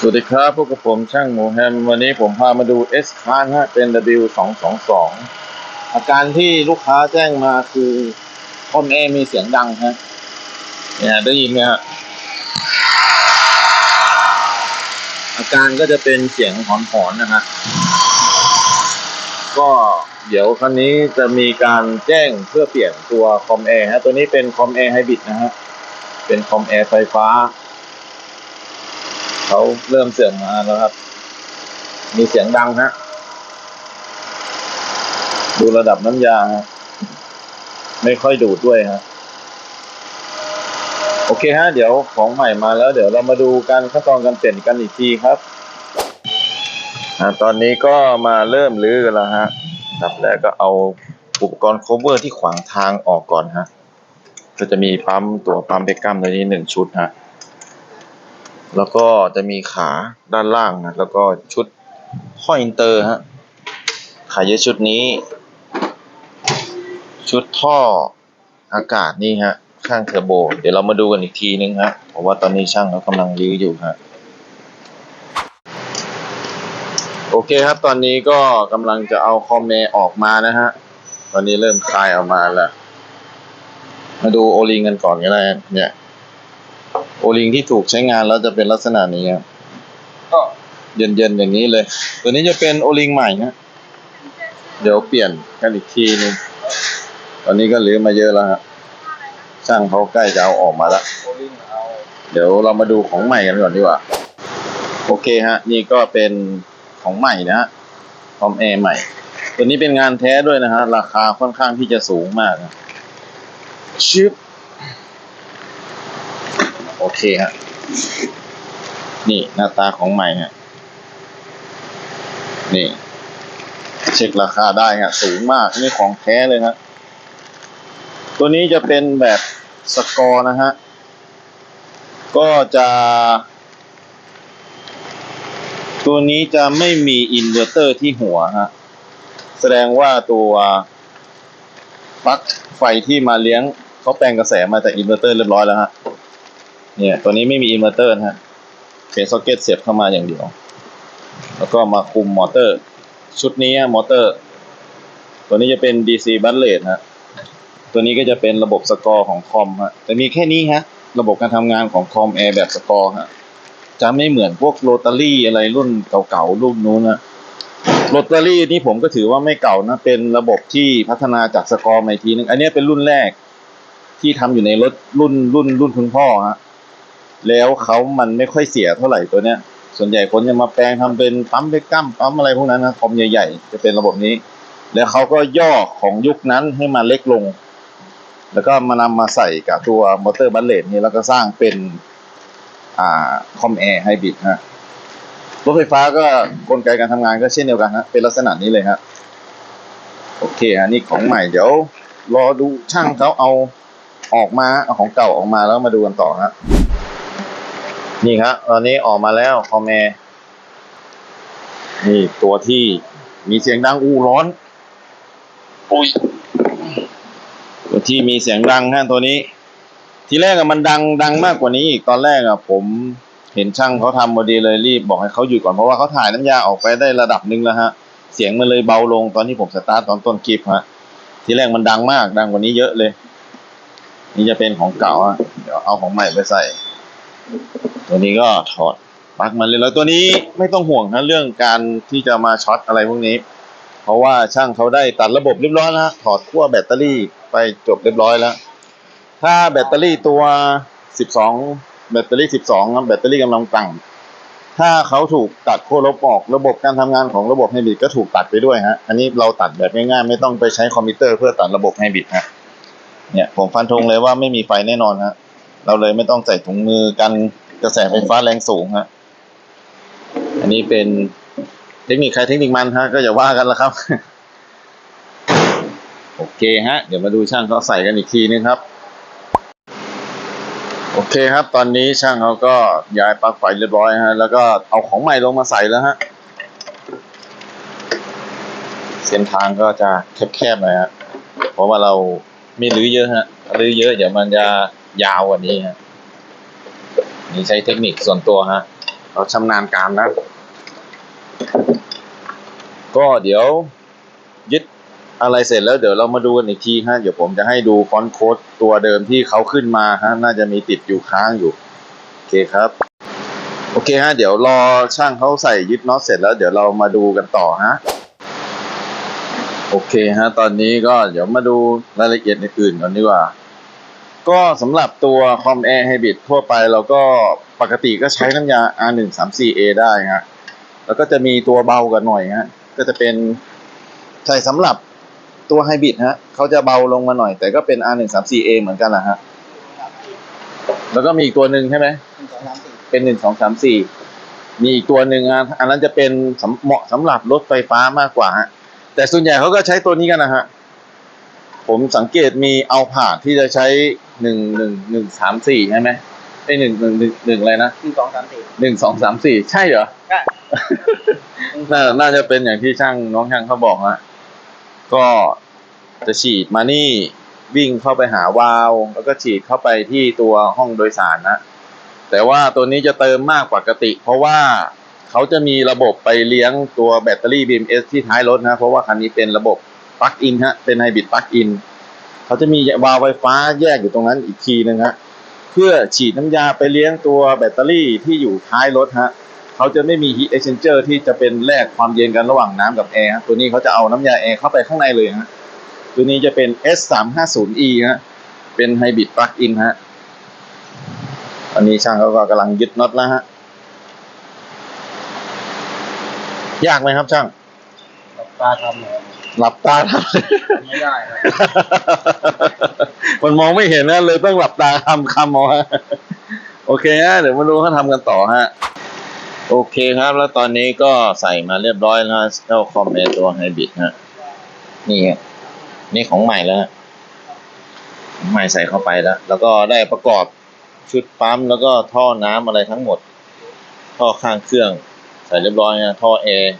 สวัสดีครับพวกกับผมช่างหมูแฮมวันนี้ผมพามาดู S คานฮะเป็น W 2 2 2อาการที่ลูกค้าแจ้งมาคือคอมแอร์มีเสียงดังฮะเนี่ยได้ยินไหมฮะอาการก็จะเป็นเสียงหอนๆนะฮะก็เดี๋ยวครั้นี้จะมีการแจ้งเพื่อเปลี่ยนตัวคอมแอร์ฮะตัวนี้เป็นคอมแอร์ไฮบริดนะฮะเป็นคอมแอร์ไฟฟ้า เขาเริ่มเสื่อมมาแล้วครับ มีเสียงดังฮะ ดูระดับน้ำยาฮะไม่ค่อยดูดด้วยฮะ โอเคฮะ เดี๋ยวของใหม่มาแล้ว เดี๋ยวเรามาดูการขั้นตอนการเปลี่ยนกันอีกทีครับอ่าตอนนี้ก็มาเริ่มรื้อกันแล้วฮะดับแรกก็เอาอุปกรณ์ cover ที่ขวางทางออกก่อนฮะ ก็จะมีปั๊มตัวปั๊มเบรกกัมตัวนี้หนึ่งชุดฮะ แล้วก็จะมีขาด้านล่างนะ แล้วก็ชุดห้อยอินเตอร์ฮะ ขาเยอะชุดนี้ ชุดท่ออากาศนี่ฮะ ข้างเทอร์โบ เดี๋ยวเรามาดูกันอีกทีนึงฮะ เพราะว่าตอนนี้ช่างเขากำลังรื้ออยู่ฮะ โอเคครับ ตอนนี้ก็กำลังจะเอาคอมเมออกมานะฮะ ตอนนี้เริ่มคลายออกมาแล้ว มาดูโอลิงกันก่อนก็ได้เนี่ย ลิงที่ถูกใช้งานแล้วจะเป็นลักษณะนี้ครับก็เย็นๆอย่างนี้เลย ตัวนี้จะเป็นโอลิงใหม่นะเดี๋ยวเปลี่ยนกันอีกทีนึงตอนนี้ก็เหลือมาเยอะแล้วฮะช่างเขาใกล้จะเอาออกมาแล้วเดี๋ยวเรามาดูของใหม่กันก่อนดีกว่า โอเคฮะ นี่ก็เป็นของใหม่นะฮะคอมแอร์ใหม่ ตัวนี้เป็นงานแท้ด้วยนะฮะ ราคาค่อนข้างที่จะสูงมากนะชิปโอ เคฮะนี่หน้าตาของใหม่ฮะนี่เช็คราคาได้ฮะสูงมากนี่ของแท้เลยฮะตัวนี้จะเป็นแบบสกอร์นะฮะก็จะ ตัวนี้จะไม่มีอินเวอร์เตอร์ที่หัวฮะแสดงว่าตัวปลั๊กไฟที่มาเลี้ยงเขาแปลงกระแสมาจากอินเวอร์เตอร์เรียบร้อยแล้วฮะ เนี่ย ตัวนี้ไม่มีอินเวอร์เตอร์นะฮะเป็นซ็อกเก็ตเสียบเข้ามาอย่างเดียว แล้วก็มาคุมมอเตอร์ ชุดนี้มอเตอร์ ตัวนี้จะเป็น DC b u t l e t ฮะ ตัวนี้ก็จะเป็นระบบสกอร์ของคอมฮะ แต่มีแค่นี้ฮะ ระบบการทำงานของคอมแอร์แบบสกอร์ฮะ จะไม่เหมือนพวกโรตารี่อะไรรุ่นเก่าๆรุ่นนู้นนะโรตารี่นี่ผมก็ถือว่าไม่เก่านะ เป็นระบบที่พัฒนาจากสกอร์มาอีกทีนึง อันนี้เป็นรุ่นแรกที่ทำอยู่ในรถรุ่นรุ่นรุ่นคุณพ่อฮะ แล้วเขามันไม่ค่อยเสียเท่าไหร่ตัวเนี้ย ส่วนใหญ่คนจะมาแปลงทำเป็นปั๊มเบกกัมปั๊มอะไรพวกนั้นนะคอมใหญ่ๆ จะเป็นระบบนี้ แล้วเขาก็ย่อของยุคนั้นให้มาเล็กลง แล้วก็มานำมาใส่กับตัวมอเตอร์บัลเลตนี้แล้วก็สร้างเป็นอ่าคอมแอร์ไฮบริดฮะรถไฟฟ้าก็กลไกการทำงานก็เช่นเดียวกันฮะเป็นลักษณะนี้เลยฮะโอเคฮะนี่ของใหม่เดี๋ยวรอดูช่างเขาเอาออกมาเอาของเก่าออกมาแล้วมาดูกันต่อฮะ นี่ครับตอนนี้ออกมาแล้วคอมแอร์นี่ตัวที่มีเสียงดังอู้ร้อนอุ้ยตัวที่มีเสียงดังฮะตัวนี้ ทีแรกอะมันดังดังมากกว่านี้อีกตอนแรกอะผมเห็นช่างเขาทำพอดีเลยรีบบอกให้เขาหยุดก่อนเพราะว่าเขาถ่ายน้ำยาออกไปได้ระดับหนึ่งแล้วฮะ เสียงมันเลยเบาลงตอนที่ผมสตาร์ทตอนต้นคลิปฮะ ทีแรกมันดังมากดังกว่านี้เยอะเลย นี่จะเป็นของเก่าอะเดี๋ยวเอาของใหม่ไปใส่ ตัวนี้ก็ถอดปลั๊กมันเลยแล้วตัวนี้ไม่ต้องห่วงนะเรื่องการที่จะมาช็อตอะไรพวกนี้ เพราะว่าช่างเขาได้ตัดระบบเรียบร้อยแล้วถอดขั้วแบตเตอรี่ไปจบเรียบร้อยแล้ว ถ้าแบตเตอรี่ตัว 12 แบตเตอรี่ 12นะแบตเตอรี่กำลังต่ำถ้าเขาถูกตัดขั้วลบออกระบบการทำงานของระบบไฮบริดก็ถูกตัดไปด้วยฮะอันนี้เราตัดแบบง่ายๆไม่ต้องไปใช้คอมพิวเตอร์เพื่อตัดระบบไฮบริดฮะเนี่ยผมฟันธงเลยว่าไม่มีไฟแน่นอนฮะ เราเลยไม่ต้องใส่ถุงมือกันกระแสไฟฟ้าแรงสูงฮะ อันนี้เป็นเทคนิคใครเทคนิคมันฮะก็อย่าว่ากันละครับ โอเคฮะ เดี๋ยวมาดูช่างเขาใส่กันอีกทีนึงครับ โอเคครับ ตอนนี้ช่างเขาก็ย้ายปลั๊กไฟเรียบร้อยฮะ แล้วก็เอาของใหม่ลงมาใส่แล้วฮะ เส้นทางก็จะแคบๆหน่อยฮะ เพราะว่าเราไม่รื้อเยอะฮะรื้อเยอะเดี๋ยวมันจะ ยาวกว่านี้ฮะนี่ใช้เทคนิคส่วนตัวฮะ เราชำนาญการนะ ก็เดี๋ยวยึดอะไรเสร็จแล้วเดี๋ยวเรามาดูกันอีกทีฮะ เดี๋ยวผมจะให้ดูฟอนต์โค้ดตัวเดิมที่เขาขึ้นมาฮะ น่าจะมีติดอยู่ค้างอยู่ โอเคครับ โอเคฮะ เดี๋ยวรอช่างเขาใส่ยึดน็อตเสร็จแล้วเดี๋ยวเรามาดูกันต่อฮะโอเคฮะ ตอนนี้ก็เดี๋ยวมาดูรายละเอียดอื่นๆก่อนดีกว่า ก็สำหรับตัวคอมแอร์ไฮบริดทั่วไปเราก็ปกติก็ใช้น้ำยา R134A ได้ฮะแล้วก็จะมีตัวเบากันหน่อยฮะก็จะเป็นใช้สำหรับตัวไฮบริดฮะเขาจะเบาลงมาหน่อย แต่ก็เป็น R134A เหมือนกันแหละฮะแล้วก็มีอีกตัวหนึ่งใช่ไหมเป็นหนึ่งสองสามสี่มีอีกตัวหนึ่งอันนั้นจะเป็นเหมาะสำหรับรถไฟฟ้ามากกว่าฮะแต่ส่วนใหญ่เขาก็ใช้ตัวนี้กันนะฮะ ผมสังเกตมีเอาผ่านที่จะใช้หนึ่งหนึ่งหนึ่งสามสี่ใช่ไหมไอหนึ่งหนึ่งหนึ่งหนึ่งอะไรนะหนึ่งสองสามสี่หนึ่งสองสามสี่ใช่เหรอใช่ น่าน่าจะเป็นอย่างที่ช่างน้องช่างเขาบอกฮะก็จะฉีดมานี่วิ่งเข้าไปหาวาล์วแล้วก็ฉีดเข้าไปที่ตัวห้องโดยสารนะ แต่ว่าตัวนี้จะเติมมากกว่าปกติ เพราะว่าเขาจะมีระบบไปเลี้ยงตัวแบตเตอรี่ BMS ที่ท้ายรถนะ เพราะว่าคันนี้เป็นระบบ ปลั๊กอินฮะ เป็นไฮบริดปลั๊กอินเขาจะมีวาล์วไฟฟ้าแยกอยู่ตรงนั้นอีกทีนึงฮะเพื่อฉีดน้ำยาไปเลี้ยงตัวแบตเตอรี่ที่อยู่ท้ายรถฮะเขาจะไม่มี heat exchanger ที่จะเป็นแลกความเย็นกันระหว่างน้ำกับแอร์ฮะตัวนี้เขาจะเอาน้ำยาแอร์เข้าไปข้างในเลยฮะตัวนี้จะเป็น S350E ฮะเป็นไฮบริดปลั๊กอินฮะอันนี้ช่างเขาก็กำลังยึดน็อตแล้วฮะยากไหมครับช่างตาทำเนี่ย หลับตาทไม่ได้ครับมันมองไม่เห็นนะเลยต้องหลับตาทำคำเอาฮะโอเคฮะเดี๋ยวมาดูเขาทำกันต่อฮะ โอเคครับ แล้วตอนนี้ก็ใส่มาเรียบร้อยแล้วฮะเจ้าคอมเมตัวไฮบริดฮะ นี่ฮะนี่ของใหม่แล้วใหม่ใส่เข้าไปแล้ว แล้วก็ได้ประกอบชุดปั๊มแล้วก็ท่อน้ำอะไรทั้งหมด ท่อข้างเครื่อง ใส่เรียบร้อยฮะท่อแอร์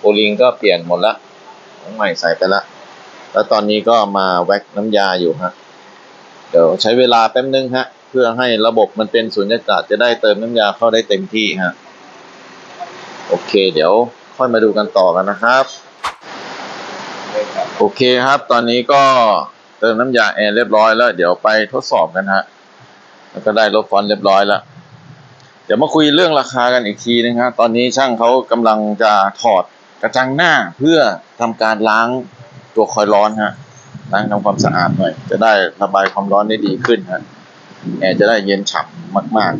โอลิงก็เปลี่ยนหมดละขอ งใหม่ใส่ไปละแล้วตอนนี้ก็มาแว็กน้ำยาอยู่ฮะ เดี๋ยวใช้เวลาแป๊บนึงฮะ เพื่อให้ระบบมันเป็นสุญญากาศจะได้เติมน้ำยาเข้าได้เต็มที่ฮะ โอเค เดี๋ยวค่อยมาดูกันต่อกันนะครับ โอเคครับ ตอนนี้ก็เติมน้ำยาแอร์เรียบร้อยแล้ว เดี๋ยวไปทดสอบกันฮะ แล้วก็ได้ลบฟอนต์เรียบร้อยแล้ว เดี๋ยวมาคุยเรื่องราคากันอีกทีนึงฮะ ตอนนี้ช่างเขากำลังจะถอด กระจังหน้าเพื่อทำการล้างตัวคอยล์ร้อนฮะล้างทำความสะอาดหน่อย จะได้ระบายความร้อนได้ดีขึ้นฮะแอร์จะได้เย็นฉ่ำมาก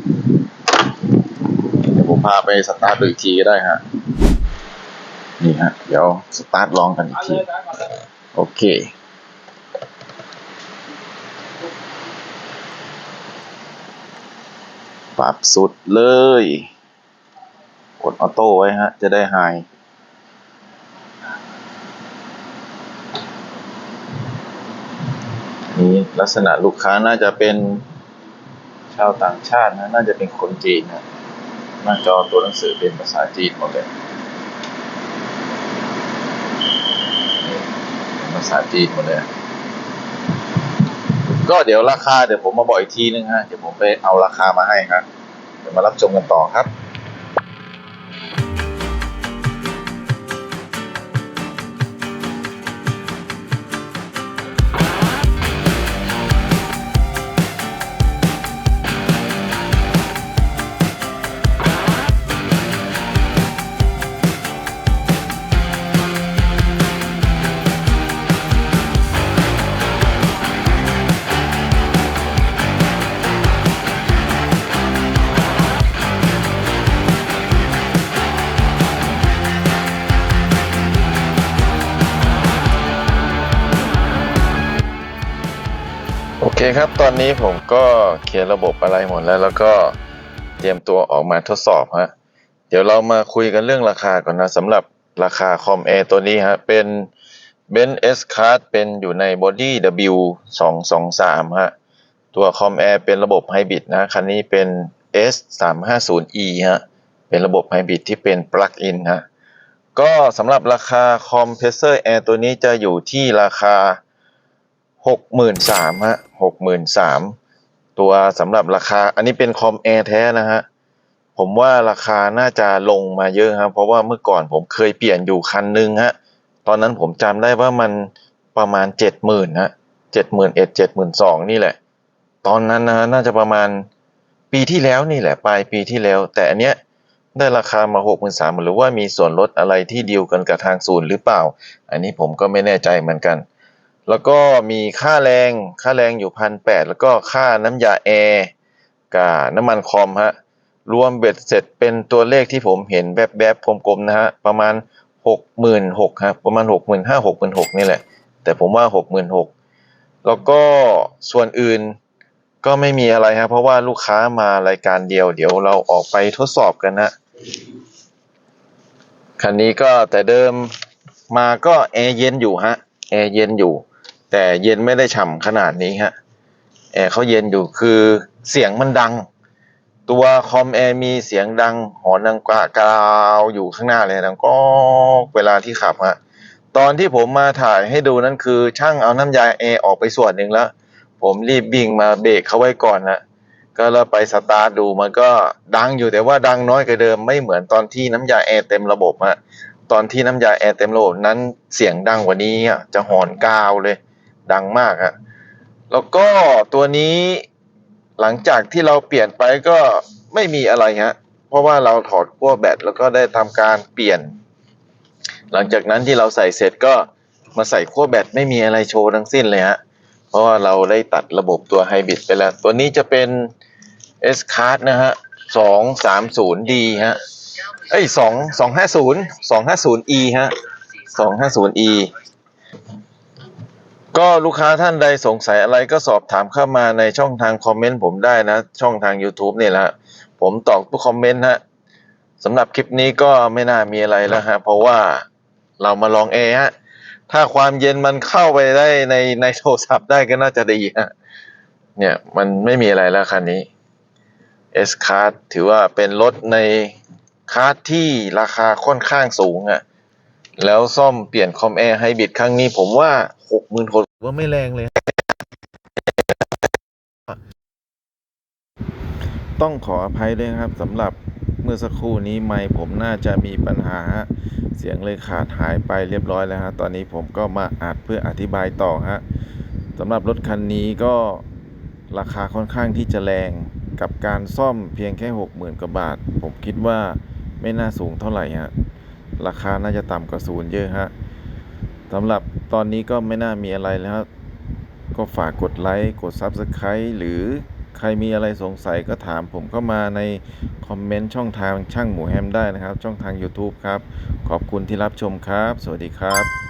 ๆ เดี๋ยวผมพาไปสตาร์ทดูอีกทีก็ได้ฮะนี่ฮะ เดี๋ยวสตาร์ทลองกันอีกที โอเคปรับสุดเลย กดออโต้ไว้ฮะ จะได้ไฮนี่ ลักษณะลูกค้าน่าจะเป็นชาวต่างชาตินะ น่าจะเป็นคนจีนนะ หน้าจอตัวหนังสือเป็นภาษาจีนหมดเลย ภาษาจีนหมดเลย ก็เดี๋ยวราคาเดี๋ยวผมมาบอกอีกทีนึงฮะ เดี๋ยวผมไปเอาราคามาให้ครับ เดี๋ยวมารับชมกันต่อครับ ครับ ตอนนี้ผมก็เคลียร์ระบบอะไรหมดแล้ว แล้วก็เตรียมตัวออกมาทดสอบฮะ เดี๋ยวเรามาคุยกันเรื่องราคาก่อนนะสำหรับราคาคอมแอร์ตัวนี้ฮะ เป็น b e n S Card เป็นอยู่ใน Body W 2 2 3ฮะ ตัวคอมแอร์เป็นระบบไฮบริดนะ คันนี้เป็น S 3 5 0 E ฮะ เป็นระบบไฮบริดที่เป็นปลั๊กอินฮะ ก็สำหรับราคาคอมเพรสเซอร์แอร์ตัวนี้จะอยู่ที่ราคา หกหมื่นสามฮะหกหมื่นสามตัวสำหรับราคา อันนี้เป็นคอมแอร์แท้นะฮะ ผมว่าราคาน่าจะลงมาเยอะครับ เพราะว่าเมื่อก่อนผมเคยเปลี่ยนอยู่คันนึงฮะ ตอนนั้นผมจำได้ว่ามันประมาณเจ็ดหมื่นฮะเจ็ดหมื่นเอ็ดเจ็ดหมื่นสองนี่แหละ ตอนนั้นนะฮะน่าจะประมาณปีที่แล้วนี่แหละ ปลายปีที่แล้ว แต่อันเนี้ยได้ราคามาหกหมื่นสามหรือว่ามีส่วนลดอะไรที่ดีลกันกับทางศูนย์หรือเปล่า อันนี้ผมก็ไม่แน่ใจเหมือนกัน แล้วก็มีค่าแรงค่าแรงอยู่พันแปดแล้วก็ค่าน้ำยาแอร์กับน้ำมันคอมฮะรวมเบ็ดเสร็จเป็นตัวเลขที่ผมเห็นแบบแบบๆกลมๆนะฮะประมาณหกหมื่นหกครับประมาณหกหมื่นห้าหกหมื่นหกนี่แหละ แต่ผมว่าหกหมื่นหกแล้วก็ส่วนอื่นก็ไม่มีอะไรครับเพราะว่าลูกค้ามารายการเดียว เดี๋ยวเราออกไปทดสอบกันนะคันนี้ก็แต่เดิมมาก็แอร์เย็นอยู่ฮะแอร์เย็นอยู่ แต่เย็นไม่ได้ฉ่ำขนาดนี้ฮะแอร์เขาเย็นอยู่คือเสียงมันดัง ตัวคอมแอร์มีเสียงดัง หอนดังกว่ากราวอยู่ข้างหน้าเลยดังก็เวลาที่ขับฮะตอนที่ผมมาถ่ายให้ดูนั่นคือช่างเอาน้ำยาแอร์ออกไปส่วนหนึ่งแล้ว ผมรีบวิ่งมาเบรกเขาไว้ก่อนนะก็แล้วไปสตาร์ทดูมันก็ดังอยู่แต่ว่าดังน้อยกว่าเดิมไม่เหมือนตอนที่น้ำยาแอร์เต็มระบบฮะตอนที่น้ำยาแอร์เต็มระบบนั้นเสียงดังกว่านี้อะจะหอนกาวเลย ดังมากฮะแล้วก็ตัวนี้หลังจากที่เราเปลี่ยนไปก็ไม่มีอะไรฮะเพราะว่าเราถอดขั้วแบตแล้วก็ได้ทำการเปลี่ยน หลังจากนั้นที่เราใส่เสร็จก็มาใส่ขั้วแบตไม่มีอะไรโชว์ทั้งสิ้นเลยฮะเพราะว่าเราได้ตัดระบบตัวไฮบริดไปแล้ว ตัวนี้จะเป็น S card นะฮะสองสามศูนย์ D ฮะเอ้ยสองสองห้าศูนย์สองห้าศูนย์ E ฮะสองห้าศูนย์ E ก็ลูกค้าท่านใดสงสัยอะไรก็สอบถามเข้ามาในช่องทางคอมเมนต์ผมได้นะ ช่องทาง YouTube นี่แหละผมตอบทุกคอมเมนต์ฮะสำหรับคลิปนี้ก็ไม่น่ามีอะไรแล้วฮะเพราะว่าเรามาลองแอร์ฮะถ้าความเย็นมันเข้าไปได้ในในโทรศัพท์ได้ก็น่าจะดีฮะเนี่ยมันไม่มีอะไรแล้วคันนี้ S Card ถือว่าเป็นรถในคาร์ดที่ราคาค่อนข้างสูงอะ่ะ แล้วซ่อมเปลี่ยนคอมแอร์ไฮบริดครั้งนี้ผมว่าหกหมื่นหก ว่าไม่แรงเลย ต้องขออภัยด้วยครับสำหรับเมื่อสักครู่นี้ไมค์ผมน่าจะมีปัญหา เสียงเลยขาดหายไปเรียบร้อยแล้วฮะตอนนี้ผมก็มาอัดเพื่ออธิบายต่อฮะสำหรับรถคันนี้ก็ราคาค่อนข้างที่จะแรงกับการซ่อมเพียงแค่ 60,000กว่าบาท ผมคิดว่าไม่น่าสูงเท่าไหร่ฮะราคาน่าจะต่ำกว่าศูนย์เยอะฮะ สำหรับตอนนี้ก็ไม่น่ามีอะไรแล้ว ก็ฝากกดไลค์กด Subscribe หรือใครมีอะไรสงสัยก็ถามผมเข้ามาในคอมเมนต์ช่องทางช่างหมูแฮมได้นะครับ ช่องทาง YouTube ครับ ขอบคุณที่รับชมครับ สวัสดีครับ